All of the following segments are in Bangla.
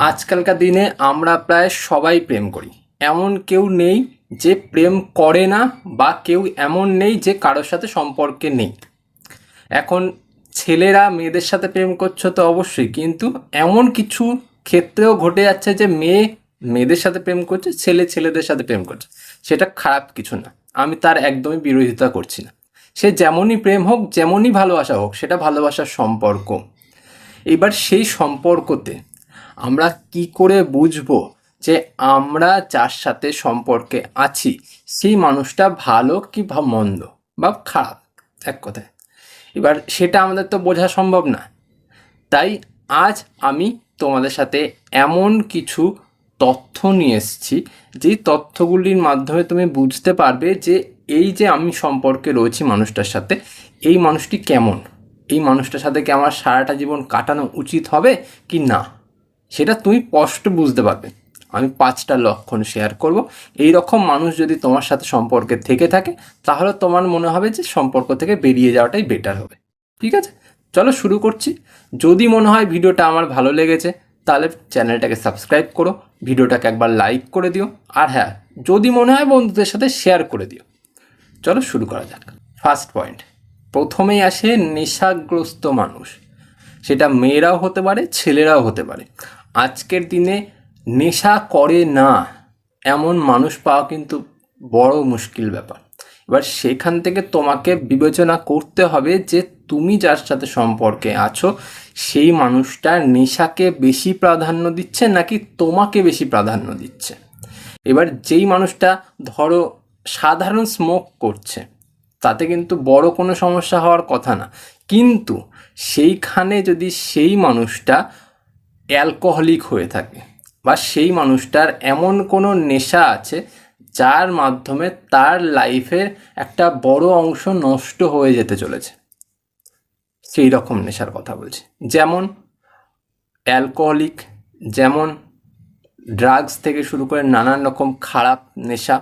আজকালকার দিনে আমরা প্রায় সবাই প্রেম করি। এমন কেউ নেই যে প্রেম করে না বা কেউ এমন নেই যে কারোর সাথে সম্পর্কে নেই। এখন ছেলেরা মেয়েদের সাথে প্রেম করছে তো অবশ্যই, কিন্তু এমন কিছু ক্ষেত্রেও ঘটে যাচ্ছে যে মেয়ে মেয়েদের সাথে প্রেম করছে, ছেলে ছেলেদের সাথে প্রেম করছে। সেটা খারাপ কিছু না। আমি তার একদমই বিরোধিতা করছি না। সে যেমনই প্রেম হোক, যেমনই ভালোবাসা হোক, সেটা ভালোবাসার সম্পর্ক। এবার সেই সম্পর্কতে আমরা কি করে বুঝব যে আমরা যার সাথে সম্পর্কে আছি? সেই মানুষটা ভালো কি বা মন্দ? বা খারাপ? এক কথায়। এবার সেটা আমাদের তো বোঝা সম্ভব না। তাই আজ আমি তোমাদের সাথে এমন কিছু তথ্য নিয়ে এসেছি যেই তথ্যগুলির মাধ্যমে তুমি বুঝতে পারবে যে এই যে আমি সম্পর্কে রয়েছি মানুষটার সাথে, এই মানুষটি কেমন? এই মানুষটার সাথে কি আমার সারাটা জীবন কাটানো উচিত হবে কি না? সেটা তুমি স্পষ্ট বুঝতে পারবে। আমি পাঁচটা লক্ষণ শেয়ার করব। এই রকম মানুষ যদি তোমার সাথে সম্পর্কে থেকে থাকে, তাহলে তোমার মনে হবে যে সম্পর্ক থেকে বেরিয়ে যাওয়াটাই বেটার হবে। ঠিক আছে? চলো শুরু করছি। যদি মনে হয় ভিডিওটা আমার ভালো লেগেছে, তাহলে চ্যানেলটাকে সাবস্ক্রাইব করো, ভিডিওটাকে একবার লাইক করে দিও। আর হ্যাঁ যদি মনে হয় বন্ধুদের সাথে শেয়ার করে দিও। চলো শুরু করা যাক। ফার্স্ট পয়েন্ট প্রথমেই আসে নেশাগ্রস্ত মানুষ। সেটা মেয়েরাও হতে পারে, ছেলেরাও হতে পারে। আজকের দিনে নেশা করে না। এমন মানুষ পাওয়া কিন্তু বড় মুশকিল ব্যাপার। এবার সেখান থেকে তোমাকে বিবেচনা করতে হবে যে তুমি যার সাথে সম্পর্কে আছো, সেই মানুষটা নেশাকে বেশি প্রাধান্য দিচ্ছে নাকি তোমাকে বেশি প্রাধান্য দিচ্ছে? এবার যেই মানুষটা ধরো সাধারণ স্মোক করছে, তাতে কিন্তু বড় কোনো সমস্যা হওয়ার কথা না। কিন্তু সেইখানে যদি সেই মানুষটা অ্যালকোহলিক হয়ে থাকে বা সেই মানুষটার এমন কোনো নেশা আছে যার মাধ্যমে তার লাইফের একটা বড় অংশ নষ্ট হয়ে যেতে চলেছে। সেই রকম নেশার কথা বলছি। যেমন অ্যালকোহলিক, যেমন ড্রাগস থেকে শুরু করে নানান রকম খারাপ নেশা,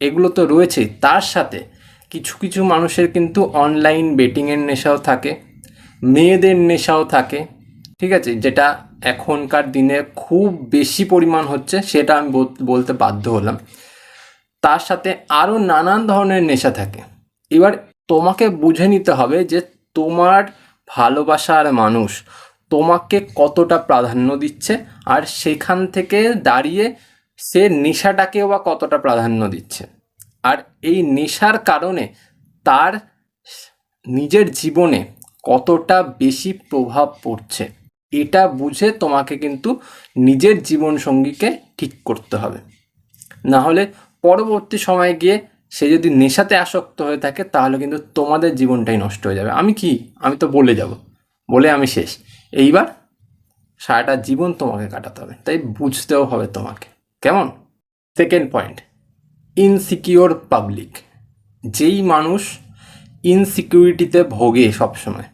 এগুলো তো রয়েছেই। তার সাথে কিছু কিছু মানুষের কিন্তু অনলাইন বেটিংয়ের নেশাও থাকে, মেয়েদের নেশাও থাকে, ঠিক আছে? যেটা এখনকার দিনে খুব বেশি পরিমাণ হচ্ছে, সেটা আমি বল- বলতে বাধ্য হলাম। তার সাথে আরও নানান ধরনের নেশা থাকে। এবার তোমাকে বুঝে নিতে হবে যে তোমার ভালোবাসার মানুষ তোমাকে কতটা প্রাধান্য দিচ্ছে, আর সেখান থেকে দাঁড়িয়ে সে নেশাটাকেও বা কতটা প্রাধান্য দিচ্ছে। আর এই নেশার কারণে তার নিজের জীবনে কতটা বেশি প্রভাব পড়ছে। এটা বুঝে তোমাকে কিন্তু নিজের জীবনসঙ্গীকে ঠিক করতে হবে। না হলে পরবর্তী সময়ে গিয়ে সে যদি নেশাতে আসক্ত হয়ে থাকে, তাহলে কিন্তু তোমাদের জীবনটাই নষ্ট হয়ে যাবে। আমি কি? আমি তো বলে যাব। বলে আমি শেষ। এইবার সারাটা জীবন তোমাকে কাটাতে হবে। তাই বুঝতেও হবে তোমাকে। কেমন? সেকেন্ড পয়েন্ট ইনসিকিওর পাবলিক যেই মানুষ ইনসিকিউরিটিতে ভোগে সবসময়।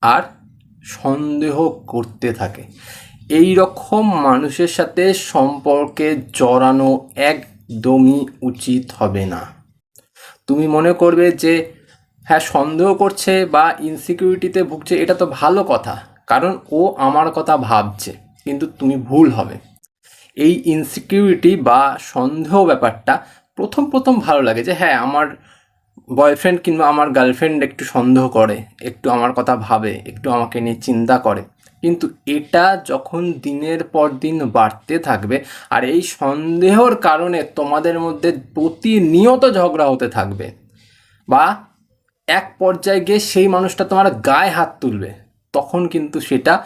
আর সন্দেহ করতে থাকে। এই রকম মানুষের সাথে সম্পর্কে জড়ানো একদমই উচিত হবে না। তুমি মনে করবে যে হ্যাঁ সন্দেহ করছে বা ইনসিকিউরিটিতে ভুগছে, এটা তো ভালো কথা, কারণ ও আমার কথা ভাবছে, কিন্তু তুমি ভুল হবে। এই ইনসিকিউরিটি বা সন্দেহ ব্যাপারটা প্রথম প্রথম ভালো লাগে যে হ্যাঁ আমার বয়ফ্রেন্ড কিংবা আমার গার্লফ্রেন্ড একটু সন্দেহ করে, একটু আমার কথা ভাবে, একটু আমাকে নিয়ে চিন্তা করে। কিন্তু এটা যখন দিনের পর দিন বাড়তে থাকবে, আর এই সন্দেহর কারণে তোমাদের মধ্যে প্রতিনিয়ত ঝগড়া হতে থাকবে, বা এক পর্যায়ে গিয়ে সেই মানুষটা তোমার গায়ে হাত তুলবে, তখন কিন্তু সেটা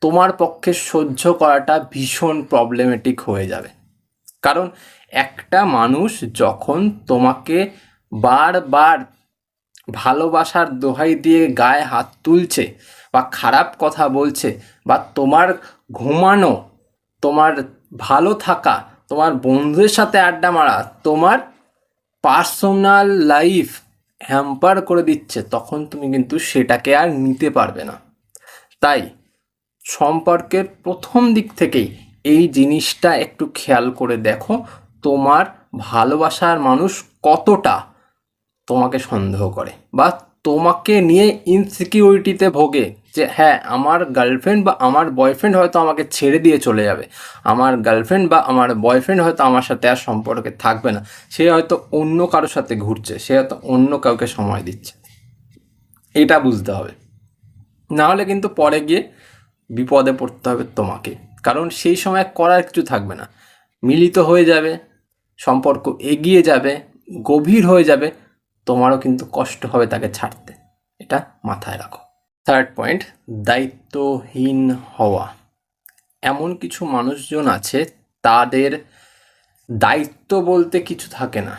তোমার পক্ষে সহ্য করাটা ভীষণ প্রবলেমেটিক হয়ে যাবে। কারণ একটা মানুষ যখন তোমাকে বারবার ভালোবাসার দোহাই দিয়ে গায়ে হাত তুলছে বা খারাপ কথা বলছে বা তোমার ঘুমানো, তোমার ভালো থাকা, তোমার বন্ধুদের সাথে আড্ডা মারা, তোমার পার্সোনাল লাইফ হ্যাম্পার করে দিচ্ছে, তখন তুমি কিন্তু সেটাকে আর নিতে পারবে না। তাই সম্পর্কের প্রথম দিক থেকেই এই জিনিসটা একটু খেয়াল করে দেখো, তোমার ভালোবাসার মানুষ কতটা তোমাকে সন্দেহ করে বা তোমাকে নিয়ে ইনসিকিউরিটিতে ভোগে যে হ্যাঁ আমার গার্লফ্রেন্ড বা আমার বয়ফ্রেন্ড হয়তো আমাকে ছেড়ে দিয়ে চলে যাবে। আমার গার্লফ্রেন্ড বা আমার বয়ফ্রেন্ড হয়তো আমার সাথে আর সম্পর্কে থাকবে না। সে হয়তো অন্য কারোর সাথে ঘুরছে, সে হয়তো অন্য কাউকে সময় দিচ্ছে। এটা বুঝতে হবে। না হলে কিন্তু পরে গিয়ে বিপদে পড়তে হবে তোমাকে। কারণ সেই সময় করার কিছু থাকবে না। মিলিত হয়ে যাবে, সম্পর্ক এগিয়ে যাবে, গভীর হয়ে যাবে তোমারও কিন্তু কষ্ট হবে তাকে ছাড়তে। এটা মাথায় রাখো। থার্ড পয়েন্ট দায়িত্বহীন হওয়া। এমন কিছু মানুষজন আছে, তাদের দায়িত্ব বলতে কিছু থাকে না।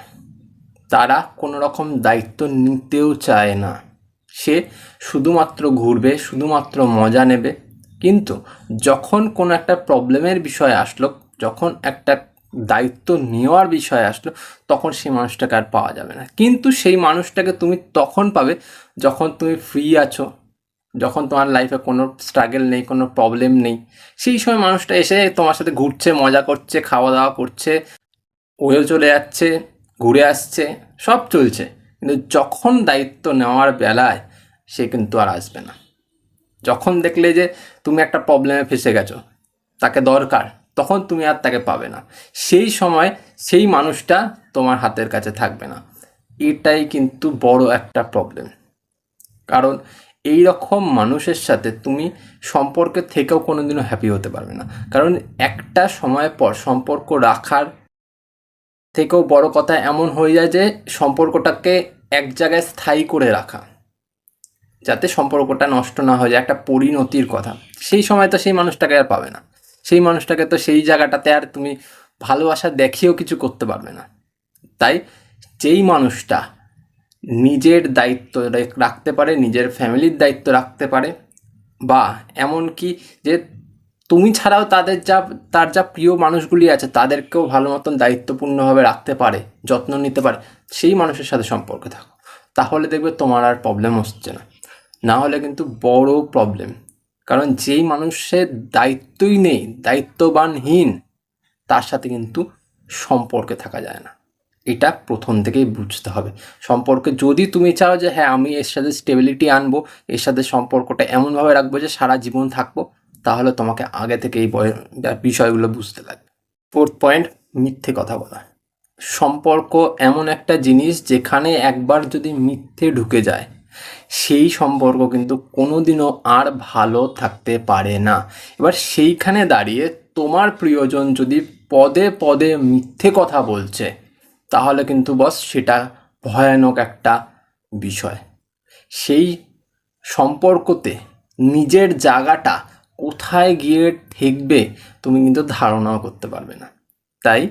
তারা কোনো রকম দায়িত্ব নিতেও চায় না। সে শুধুমাত্র ঘুরবে, শুধুমাত্র মজা নেবে। কিন্তু যখন কোনো একটা প্রবলেমের বিষয় আসলো, যখন একটা দায়িত্ব নেওয়ার বিষয় আসলো, তখন সেই মানুষটাকে আর পাওয়া যাবে না। কিন্তু সেই মানুষটাকে তুমি তখন পাবে যখন তুমি ফ্রি আছো, যখন তোমার লাইফে কোনো স্ট্রাগল নেই, কোনো প্রবলেম নেই। সেই সময় মানুষটা এসে তোমার সাথে ঘুরছে, মজা করছে খাওয়া দাওয়া করছে ওয়েও চলে যাচ্ছে, ঘুরে আসছে, সব চলছে। কিন্তু যখন দায়িত্ব নেওয়ার বেলায় সে কিন্তু আর আসবে না। যখন দেখলে যে তুমি একটা প্রবলেমে ফেসে গেছো, তাকে দরকার তখন তুমি আর তাকে পাবে না। সেই সময় সেই মানুষটা তোমার হাতের কাছে থাকবে না। এটাই কিন্তু বড় একটা প্রবলেম কারণ এই রকম মানুষের সাথে তুমি সম্পর্কে থেকেও কোনোদিনও হ্যাপি হতে পারবে না। কারণ একটা সময় পর সম্পর্ক রাখার থেকেও বড় কথা এমন হয়ে যায় যে সম্পর্কটাকে এক জায়গায় স্থায়ী করে রাখা। যাতে সম্পর্কটা নষ্ট না হয়ে যায়, একটা পরিণতির কথা। সেই সময় তো সেই মানুষটাকে আর পাবে না। সেই মানুষটাকে তো সেই জায়গাটাতে আর তুমি ভালোবাসা দেখিয়েও কিছু করতে পারবে না। তাই যেই মানুষটা নিজের দায়িত্ব রাখতে পারে, নিজের ফ্যামিলির দায়িত্ব রাখতে পারে, বা এমনকি যে তুমি ছাড়াও তাদের যা, তার যা প্রিয় মানুষগুলি আছে, তাদেরকেও ভালো মতন দায়িত্বপূর্ণভাবে রাখতে পারে, যত্ন নিতে পারে, সেই মানুষের সাথে সম্পর্কে থাকো। তাহলে দেখবে তোমার আর প্রবলেম হচ্ছে না। না হলে কিন্তু বড় প্রবলেম কারণ যেই মানুষের দায়িত্বই নেই, দায়িত্ববানহীন, তার সাথে কিন্তু সম্পর্কে থাকা যায় না। এটা প্রথম থেকেই বুঝতে হবে। সম্পর্কে যদি তুমি চাও যে হ্যাঁ আমি এর সাথে স্টেবিলিটি আনব, এর সাথে সম্পর্কটা এমনভাবে রাখব যে, সারা জীবন থাকব, তাহলে তোমাকে আগে থেকে এই বিষয়গুলো বুঝতে লাগবে। ফোর্থ পয়েন্ট মিথ্যে কথা বলা। সম্পর্ক এমন একটা জিনিস যেখানে একবার যদি মিথ্যে ঢুকে যায় সেই সম্পর্ক কিন্তু কোনোদিনও আর ভালো থাকতে পারে না। এবার সেইখানে দাঁড়িয়ে তোমার প্রিয়জন যদি পদে পদে মিথ্যে কথা বলছে, তাহলে কিন্তু বস সেটা ভয়ানক একটা বিষয়। সেই সম্পর্কতে নিজের জায়গাটা কোথায় গিয়ে ঠেকবে তুমি কিন্তু ধারণাও করতে পারবে না। তাই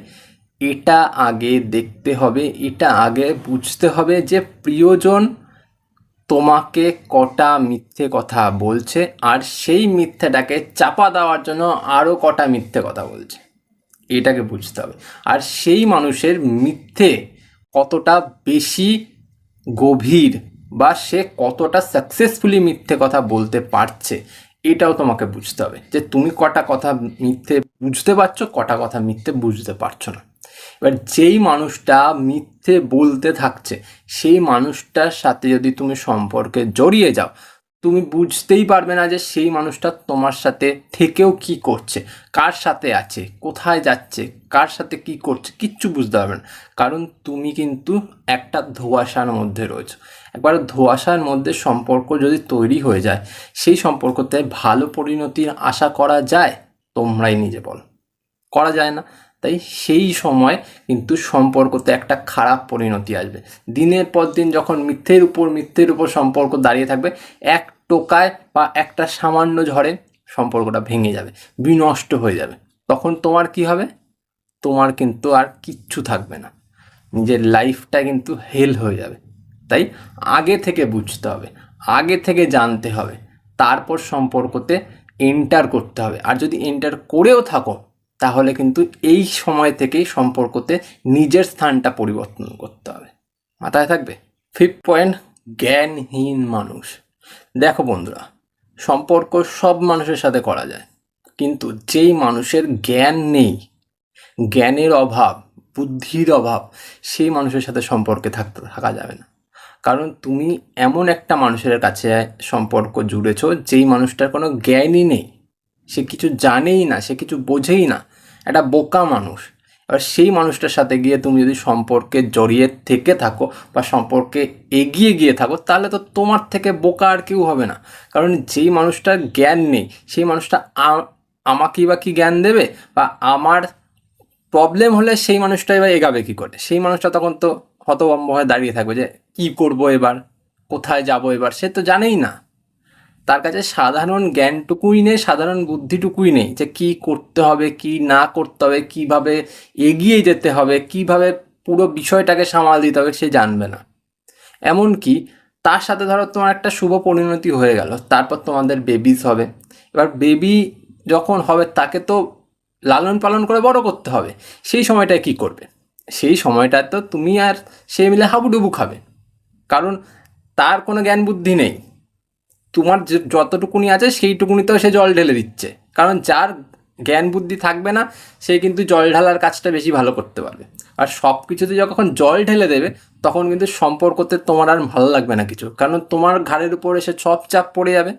এটা আগে দেখতে হবে, এটা আগে বুঝতে হবে যে প্রিয়জন তোমাকে কটা মিথ্যে কথা বলছে আর সেই মিথ্যেটাকে চাপা দেওয়ার জন্য আরও কটা মিথ্যে কথা বলছে। এটাকে বুঝতে হবে। আর সেই মানুষের মিথ্যে কতটা বেশি গভীর বা সে কতটা সাকসেসফুলি মিথ্যে কথা বলতে পারছে, এটাও তোমাকে বুঝতে হবে। যে তুমি কটা কথা মিথ্যে বুঝতে পারছ, কটা কথা মিথ্যে বুঝতে পারছ না। এবার যেই মানুষটা মিথ্যে বলতে থাকছে, সেই মানুষটার সাথে যদি তুমি সম্পর্কে জড়িয়ে যাও, তুমি বুঝতেই পারবে না যে সেই মানুষটা তোমার সাথে থেকেও কি করছে, কার সাথে আছে, কোথায় যাচ্ছে, কার সাথে কি করছে, কিচ্ছু বুঝতে পারবে না। কারণ তুমি কিন্তু একটা ধোঁয়াশার মধ্যে রয়েছো। একবার ধোঁয়াশার মধ্যে সম্পর্ক যদি তৈরি হয়ে যায়, সেই সম্পর্কতে ভালো পরিণতির আশা করা যায়, তোমরাই নিজে বলো। করা যায় না। তাই সেই সময় কিন্তু সম্পর্কতে একটা খারাপ পরিণতি আসবে। দিনের পর দিন যখন মিথ্যের উপর মিথ্যের উপর সম্পর্ক দাঁড়িয়ে থাকবে, এক টোকায় বা একটা সামান্য ঝড়ে সম্পর্কটা ভেঙে যাবে, বিনষ্ট হয়ে যাবে। তখন তোমার কি হবে? তোমার কিন্তু আর কিচ্ছু থাকবে না। নিজের লাইফটা কিন্তু হেল হয়ে যাবে। তাই আগে থেকে বুঝতে হবে, আগে থেকে জানতে হবে, তারপর সম্পর্কতে এন্টার করতে হবে। আর যদি এন্টার করেও থাকো তাহলে কিন্তু এই সময় থেকেই সম্পর্কতে নিজের স্থানটা পরিবর্তন করতে হবে। মাথায় থাকবে? ফিফথ পয়েন্ট জ্ঞানহীন মানুষ। দেখো বন্ধুরা, সম্পর্ক সব মানুষের সাথে করা যায়, কিন্তু যেই মানুষের জ্ঞান নেই, জ্ঞানের অভাব, বুদ্ধির অভাব, সেই মানুষের সাথে সম্পর্কে থাকতে, থাকা যাবে না। কারণ তুমি এমন একটা মানুষের কাছে সম্পর্ক জুড়েছো, যেই মানুষটার কোনো জ্ঞানই নেই। সে কিছু জানেই না, সে কিছু বোঝেই না। একটা বোকা মানুষ। এবার সেই মানুষটার সাথে গিয়ে তুমি যদি সম্পর্কে জড়িয়ে থেকে থাকো বা সম্পর্কে এগিয়ে গিয়ে থাকো, তাহলে তো তোমার থেকে বোকা আর কেউ হবে না। কারণ যেই মানুষটার জ্ঞান নেই, সেই মানুষটা আমাকেই বা কি জ্ঞান দেবে? বা আমার প্রবলেম হলে সেই মানুষটা এবার এগাবে কী করে? সেই মানুষটা তখন তো হতভম্ব হয়ে দাঁড়িয়ে থাকবে যে, কি করব এবার? কোথায় যাব এবার? সে তো জানেই না। তার কাছে সাধারণ জ্ঞানটুকুই নেই, সাধারণ বুদ্ধিটুকুই নেই যে কি করতে হবে, কি না করতে হবে, কীভাবে এগিয়ে যেতে হবে, কীভাবে পুরো বিষয়টাকে সামাল দিতে হবে সে জানবে না। এমনকি তার সাথে ধরো তোমার একটা শুভ পরিণতি হয়ে গেল, তারপর তোমাদের বেবিস হবে। এবার বেবি যখন হবে, তাকে তো লালন পালন করে বড় করতে হবে। সেই সময়টায় কি করবে? সেই সময়টা তো তুমি আর সে মিলে হাবুডুবু খাবে। কারণ তার কোনো জ্ঞান বুদ্ধি নেই। তোমার যতটুকুনি আছে সেইটুকুনিতেও সে জল ঢেলে দিচ্ছে। কারণ যার জ্ঞান বুদ্ধি থাকবে না, সে কিন্তু জল ঢালার কাজটা বেশি ভালো করতে পারবে। আর সব কিছুতে যখন জল ঢেলে দেবে, তখন কিন্তু সম্পর্কতে তোমার আর ভালো লাগবে না কিছু। কারণ তোমার ঘাড়ের উপরে সে সব চাপ পড়ে যাবে,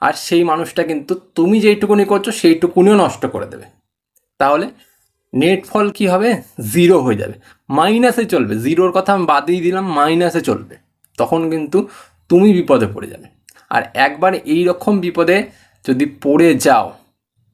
আর সেই মানুষটা কিন্তু তুমি যেইটুকুনি করছ, সেইটুকুনিও নষ্ট করে দেবে। তাহলে নেট ফল কি হবে? জিরো হয়ে যাবে। মাইনাসে চলবে। জিরোর কথা আমি বাদই দিলাম, মাইনাসে চলবে। তখন কিন্তু তুমি বিপদে পড়ে যাবে। আর একবার এই রকম বিপদে যদি পড়ে যাও,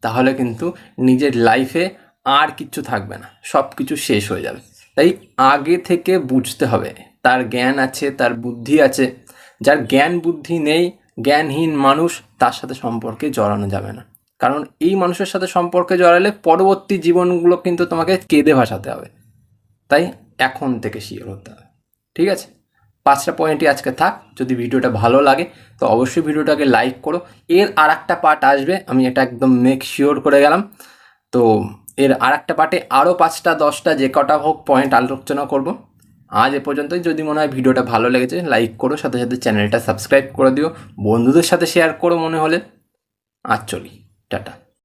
তাহলে কিন্তু নিজের লাইফে আর কিচ্ছু থাকবে না। সব কিছু শেষ হয়ে যাবে। তাই আগে থেকে বুঝতে হবে, তার জ্ঞান আছে, তার বুদ্ধি আছে। যার জ্ঞান বুদ্ধি নেই, জ্ঞানহীন মানুষ তার সাথে সম্পর্কে জড়ানো যাবে না। কারণ এই মানুষের সাথে সম্পর্কে জড়ালে পরবর্তী জীবনগুলো কিন্তু তোমাকে কেঁদে ভাসাতে হবে। তাই এখন থেকে শিওর হতে হবে। ঠিক আছে? পাঁচটা পয়েন্টই আজকে থাক, যদি ভিডিওটা ভালো লাগে, তো অবশ্যই ভিডিওটাকে লাইক করো। এর আর একটা পার্ট আসবে, আমি এটা একদম মেক শিওর করে গেলাম। তো এর আর একটা পার্টে আরও পাঁচটা, দশটা, যে কটা হোক পয়েন্ট আলোচনা করব। আজ এ পর্যন্তই, যদি মনে হয় ভিডিওটা ভালো লেগেছে লাইক করো, সাথে সাথে চ্যানেলটা সাবস্ক্রাইব করে দিও। বন্ধুদের সাথে শেয়ার করো মনে হলে। আর চলি, টাটা।